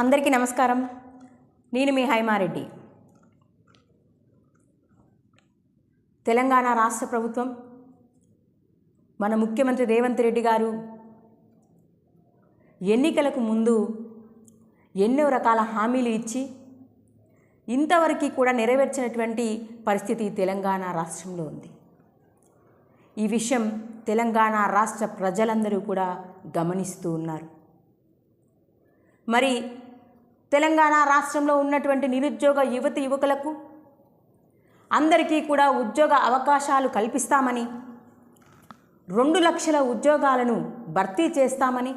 అందరికీ నమస్కారం. నేను మీ హైమారెడ్డి. తెలంగాణ రాష్ట్ర ప్రభుత్వం మన ముఖ్యమంత్రి రేవంత్ రెడ్డి గారు ఎన్నికలకు ముందు ఎన్నో రకాల హామీలు ఇచ్చి ఇంతవరకు కూడా నెరవేర్చినటువంటి పరిస్థితి తెలంగాణ రాష్ట్రంలో ఉంది. ఈ విషయం తెలంగాణ రాష్ట్ర ప్రజలందరూ కూడా గమనిస్తూ ఉన్నారు. మరి తెలంగాణ రాష్ట్రంలో ఉన్నటువంటి నిరుద్యోగ యువతి యువకులకు అందరికీ కూడా ఉద్యోగ అవకాశాలు కల్పిస్తామని రెండు లక్షల ఉద్యోగాలను భర్తీ చేస్తామని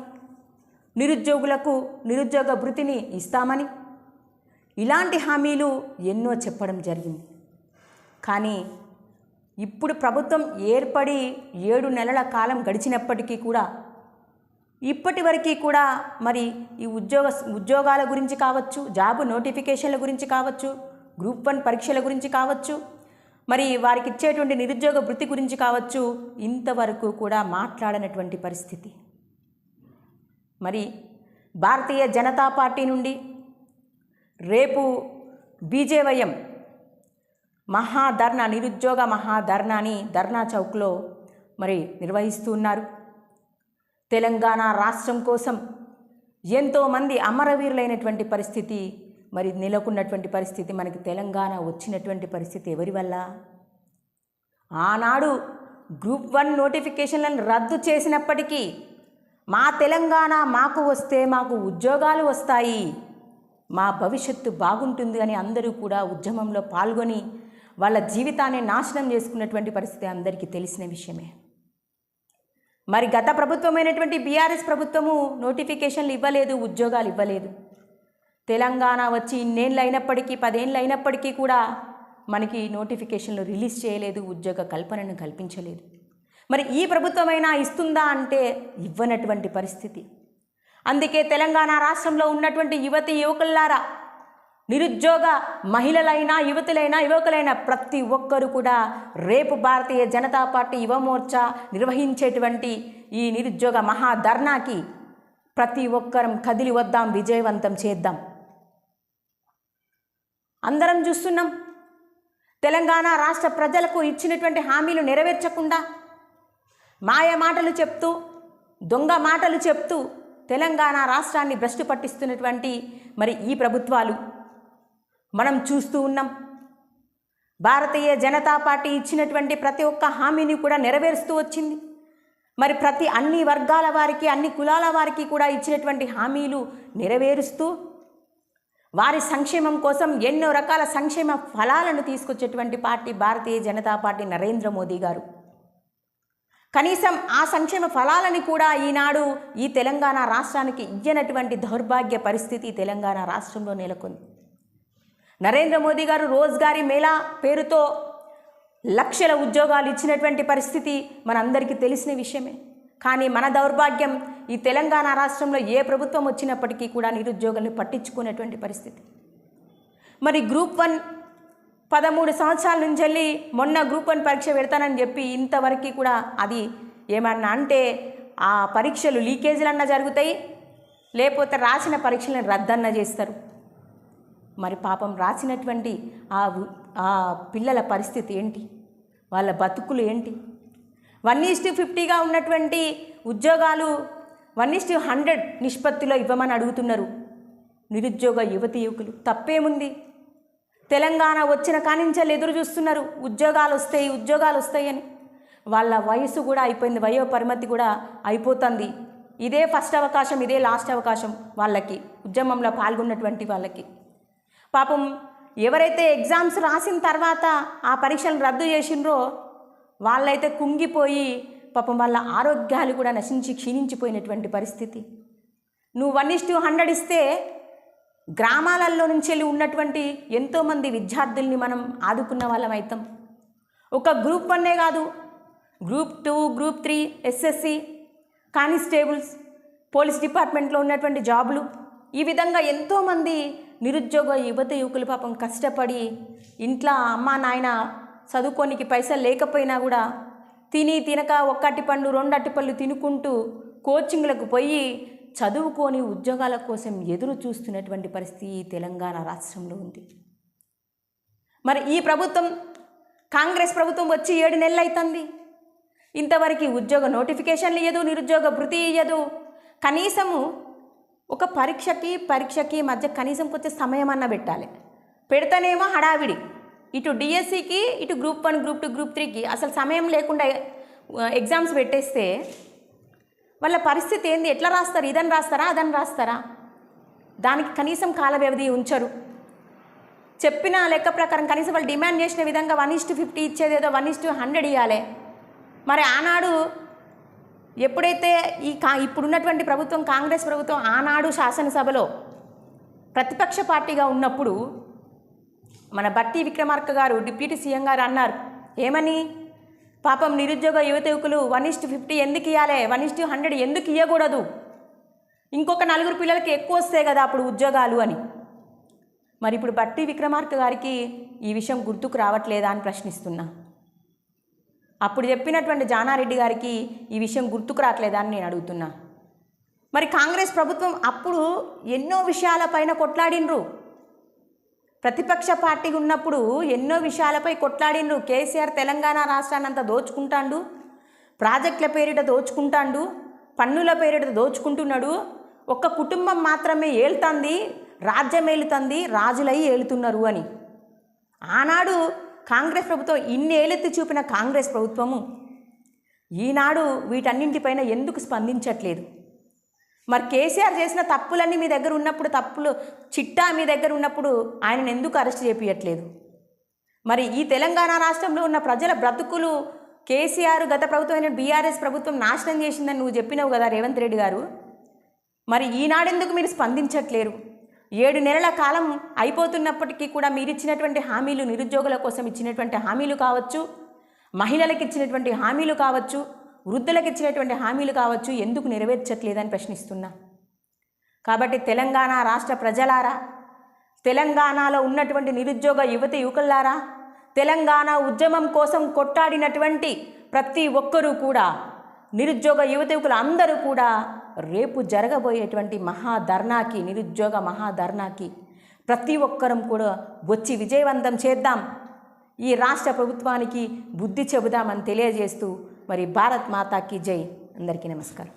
నిరుద్యోగులకు నిరుద్యోగ భృతిని ఇస్తామని ఇలాంటి హామీలు ఎన్నో చెప్పడం జరిగింది. కానీ ఇప్పుడు ప్రభుత్వం ఏర్పడి ఏడు నెలల కాలం గడిచినప్పటికీ కూడా ఇప్పటి వరకు కూడా మరి ఈ ఉద్యోగ ఉద్యోగాల గురించి కావచ్చు జాబ్ నోటిఫికేషన్ల గురించి కావచ్చు గ్రూప్ వన్ పరీక్షల గురించి కావచ్చు మరి వారికి ఇచ్చేటువంటి నిరుద్యోగ వృత్తి గురించి కావచ్చు ఇంతవరకు కూడా మాట్లాడనటువంటి పరిస్థితి. మరి భారతీయ జనతా పార్టీ నుండి రేపు బీజేవైఎం మహాధర్నా నిరుద్యోగ మహాధర్నాని ధర్నా చౌక్లో మరి నిర్వహిస్తూ ఉన్నారు. తెలంగాణ రాష్ట్రం కోసం ఎంతోమంది అమరవీరులైనటువంటి పరిస్థితి మరి నెలకొన్నటువంటి పరిస్థితి మనకి తెలంగాణ వచ్చినటువంటి పరిస్థితి ఎవరి వల్ల? ఆనాడు గ్రూప్ వన్ నోటిఫికేషన్లను రద్దు చేసినప్పటికీ మా తెలంగాణ మాకు వస్తే మాకు ఉద్యోగాలు వస్తాయి మా భవిష్యత్తు బాగుంటుంది అని అందరూ కూడా ఉద్యమంలో పాల్గొని వాళ్ళ జీవితాన్ని నాశనం చేసుకున్నటువంటి పరిస్థితి అందరికీ తెలిసిన విషయమే. మరి గత ప్రభుత్వమైనటువంటి బీఆర్ఎస్ ప్రభుత్వము నోటిఫికేషన్లు ఇవ్వలేదు ఉద్యోగాలు ఇవ్వలేదు. తెలంగాణ వచ్చి ఇన్నేళ్ళు అయినప్పటికీ పదేళ్ళు అయినప్పటికీ కూడా మనకి నోటిఫికేషన్లు రిలీజ్ చేయలేదు ఉద్యోగ కల్పనను కల్పించలేదు. మరి ఈ ప్రభుత్వమైనా ఇస్తుందా అంటే ఇవ్వనటువంటి పరిస్థితి. అందుకే తెలంగాణ రాష్ట్రంలో ఉన్నటువంటి యువతి యువకులారా నిరుద్యోగ మహిళలైనా యువతులైనా యువకులైనా ప్రతి ఒక్కరు కూడా రేపు భారతీయ జనతా పార్టీ యువమోర్చా నిర్వహించేటువంటి ఈ నిరుద్యోగ మహాధర్నాకి ప్రతి ఒక్కరం కదిలి వద్దాం విజయవంతం చేద్దాం. అందరం చూస్తున్నాం. తెలంగాణ రాష్ట్ర ప్రజలకు ఇచ్చినటువంటి హామీలు నెరవేర్చకుండా మాయ మాటలు చెప్తూ దొంగ మాటలు చెప్తూ తెలంగాణ రాష్ట్రాన్ని భ్రష్టు పట్టిస్తున్నటువంటి మరి ఈ ప్రభుత్వాలు. మనం చూస్తూ ఉన్నాం. భారతీయ జనతా పార్టీ ఇచ్చినటువంటి ప్రతి ఒక్క హామీని కూడా నెరవేరుస్తూ వచ్చింది. మరి ప్రతి అన్ని వర్గాల వారికి అన్ని కులాల వారికి కూడా ఇచ్చినటువంటి హామీలు నెరవేరుస్తూ వారి సంక్షేమం కోసం ఎన్నో రకాల సంక్షేమ ఫలాలను తీసుకొచ్చేటువంటి పార్టీ భారతీయ జనతా పార్టీ నరేంద్ర మోదీ గారు. కనీసం ఆ సంక్షేమ ఫలాలని కూడా ఈనాడు ఈ తెలంగాణ రాష్ట్రానికి ఇయ్యనటువంటి దౌర్భాగ్య పరిస్థితి తెలంగాణ రాష్ట్రంలో నెలకొంది. నరేంద్ర మోదీ గారు రోజ్గారీ మేళా పేరుతో లక్షల ఉద్యోగాలు ఇచ్చినటువంటి పరిస్థితి మనందరికీ తెలిసిన విషయమే. కానీ మన దౌర్భాగ్యం ఈ తెలంగాణ రాష్ట్రంలో ఏ ప్రభుత్వం వచ్చినప్పటికీ కూడా నిరుద్యోగులను పట్టించుకునేటువంటి పరిస్థితి. మరి గ్రూప్ వన్ పదమూడు సంవత్సరాల నుంచి వెళ్ళి మొన్న గ్రూప్ వన్ పరీక్ష పెడతానని చెప్పి ఇంతవరకు కూడా అది ఏమన్నా అంటే ఆ పరీక్షలు లీకేజీలన్నా జరుగుతాయి లేకపోతే రాసిన పరీక్షలను రద్దన్న చేస్తారు. మరి పాపం రాసినటువంటి ఆ ఆ పిల్లల పరిస్థితి ఏంటి? వాళ్ళ బతుకులు ఏంటి? వన్ ఈస్టు ఫిఫ్టీగా ఉన్నటువంటి ఉద్యోగాలు వన్ ఈస్టు హండ్రెడ్ నిష్పత్తిలో ఇవ్వమని అడుగుతున్నారు. నిరుద్యోగ యువతి యువకులు తప్పేముంది? తెలంగాణ వచ్చిన కానించాలు ఎదురు చూస్తున్నారు. ఉద్యోగాలు వస్తాయి ఉద్యోగాలు వస్తాయని. వాళ్ళ వయసు కూడా అయిపోయింది వయో పరిమితి కూడా అయిపోతుంది. ఇదే ఫస్ట్ అవకాశం ఇదే లాస్ట్ అవకాశం వాళ్ళకి ఉద్యమంలో పాల్గొన్నటువంటి వాళ్ళకి. పాపం ఎవరైతే ఎగ్జామ్స్ రాసిన తర్వాత ఆ పరీక్షలు రద్దు చేసిండ్రో వాళ్ళైతే కుంగిపోయి పాపం వాళ్ళ ఆరోగ్యాలు కూడా నశించి క్షీణించిపోయినటువంటి పరిస్థితి. నువ్వు వన్ ఇస్ టూ హండ్రెడ్ ఇస్తే గ్రామాలలో నుంచి వెళ్ళి ఉన్నటువంటి ఎంతోమంది విద్యార్థుల్ని మనం ఆదుకున్న వాళ్ళం అవుతాం ఒక గ్రూప్ వన్నే కాదు group two group three SSC constables police డిపార్ట్మెంట్లో ఉన్నటువంటి జాబులు. ఈ విధంగా ఎంతోమంది నిరుద్యోగ యువత యువకులు పాపం కష్టపడి ఇంట్లో అమ్మ నాయన చదువుకోనికి పైసలు లేకపోయినా కూడా తిని తినక ఒక్క అట్టిపండు రెండు అట్టిపళ్ళు తినుకుంటూ కోచింగ్లకు పోయి చదువుకొని ఉద్యోగాల కోసం ఎదురు చూస్తున్నటువంటి పరిస్థితి తెలంగాణ రాష్ట్రంలో ఉంది. మరి ఈ ప్రభుత్వం కాంగ్రెస్ ప్రభుత్వం వచ్చి ఏడు నెలలు అవుతుంది ఇంతవరకు ఉద్యోగ నోటిఫికేషన్లు ఇయ్యదు నిరుద్యోగ భృతి ఇయ్యదు. కనీసము ఒక పరీక్షకి పరీక్షకి మధ్య కనీసం కొంచెం సమయం అన్న పెట్టాలి. పెడితేనేమో హడావిడి. ఇటు డిఎస్సికి ఇటు group one group two group త్రీకి అసలు సమయం లేకుండా ఎగ్జామ్స్ పెట్టేస్తే వాళ్ళ పరిస్థితి ఏంది? ఎట్లా రాస్తారు? ఇదని రాస్తారా? అదని రాస్తారా? దానికి కనీసం కాల వ్యవధి ఉంచరు. చెప్పిన లెక్క ప్రకారం కనీసం వాళ్ళు డిమాండ్ చేసిన విధంగా వన్ ఇస్టు ఫిఫ్టీ ఇచ్చేది ఏదో వన్ ఇస్టు హండ్రెడ్ ఇవ్వాలి మరి ఆనాడు ఎప్పుడైతే ఈ కా ఇప్పుడున్నటువంటి ప్రభుత్వం కాంగ్రెస్ ప్రభుత్వం ఆనాడు శాసనసభలో ప్రతిపక్ష పార్టీగా ఉన్నప్పుడు మన బట్టి విక్రమార్క గారు డిప్యూటీ సీఎం గారు అన్నారు ఏమని? పాపం నిరుద్యోగ యువత యువకులు వన్ ఇస్టు ఫిఫ్టీ ఎందుకు ఇవ్వాలి వన్ ఇస్టు హండ్రెడ్ ఎందుకు ఇవ్వకూడదు ఇంకొక నలుగురు పిల్లలకి ఎక్కువ వస్తాయి కదా అప్పుడు ఉద్యోగాలు అని. మరి ఇప్పుడు బట్టి విక్రమార్క గారికి ఈ విషయం గుర్తుకు రావట్లేదా అని ప్రశ్నిస్తున్నా. అప్పుడు చెప్పినటువంటి జానారెడ్డి గారికి ఈ విషయం గుర్తుకు రావట్లేదా అని నేను అడుగుతున్నా. మరి కాంగ్రెస్ ప్రభుత్వం అప్పుడు ఎన్నో విషయాలపైన కొట్లాడినరు ప్రతిపక్ష పార్టీ ఉన్నప్పుడు ఎన్నో విషయాలపై కొట్లాడినరు కేసీఆర్ తెలంగాణ రాష్ట్రాన్ని అంతా దోచుకుంటాండు. ప్రాజెక్టుల పేరిట దోచుకుంటాండు. పన్నుల పేరిట దోచుకుంటున్నాడు. ఒక్క కుటుంబం మాత్రమే ఏళ్తుంది రాజ్యం ఏలుతుంది రాజులై ఏలుతున్నారు అని. ఆనాడు కాంగ్రెస్ ప్రభుత్వం ఇన్ని ఏలెత్తి చూపిన కాంగ్రెస్ ప్రభుత్వము ఈనాడు వీటన్నింటిపైన ఎందుకు స్పందించట్లేదు? మరి కేసీఆర్ చేసిన తప్పులన్నీ మీ దగ్గర ఉన్నప్పుడు తప్పులు చిట్టా మీ దగ్గర ఉన్నప్పుడు ఆయనను ఎందుకు అరెస్ట్ చేపించట్లేదు మరి ఈ తెలంగాణ రాష్ట్రంలో ఉన్న ప్రజల బ్రతుకులు కేసీఆర్ గత ప్రభుత్వమైన బీఆర్ఎస్ ప్రభుత్వం నాశనం చేసిందని నువ్వు చెప్పినావు కదా రేవంత్ రెడ్డి గారు. మరి ఈనాడెందుకు మీరు స్పందించట్లేరు? ఏడు నెలల కాలం అయిపోతున్నప్పటికీ కూడా మీరు ఇచ్చినటువంటి హామీలు నిరుద్యోగుల కోసం ఇచ్చినటువంటి హామీలు కావచ్చు మహిళలకు ఇచ్చినటువంటి హామీలు కావచ్చు వృద్ధులకు ఇచ్చినటువంటి హామీలు కావచ్చు ఎందుకు నెరవేర్చట్లేదని ప్రశ్నిస్తున్నా. కాబట్టి తెలంగాణ రాష్ట్ర ప్రజలారా తెలంగాణలో ఉన్నటువంటి నిరుద్యోగ యువత యువకులారా తెలంగాణ ఉద్యమం కోసం కొట్టాడినటువంటి ప్రతి ఒక్కరూ కూడా నిరుద్యోగ యువత యువకులు అందరూ కూడా రేపు జరగబోయేటువంటి మహాధర్నాకి నిరుద్యోగ మహాధర్నాకి ప్రతి ఒక్కరం కూడా వచ్చి విజయవంతం చేద్దాం. ఈ రాష్ట్ర ప్రభుత్వానికి బుద్ధి చెబుదామని తెలియజేస్తూ మరి భారత్ మాతాకి జై. అందరికీ నమస్కారం.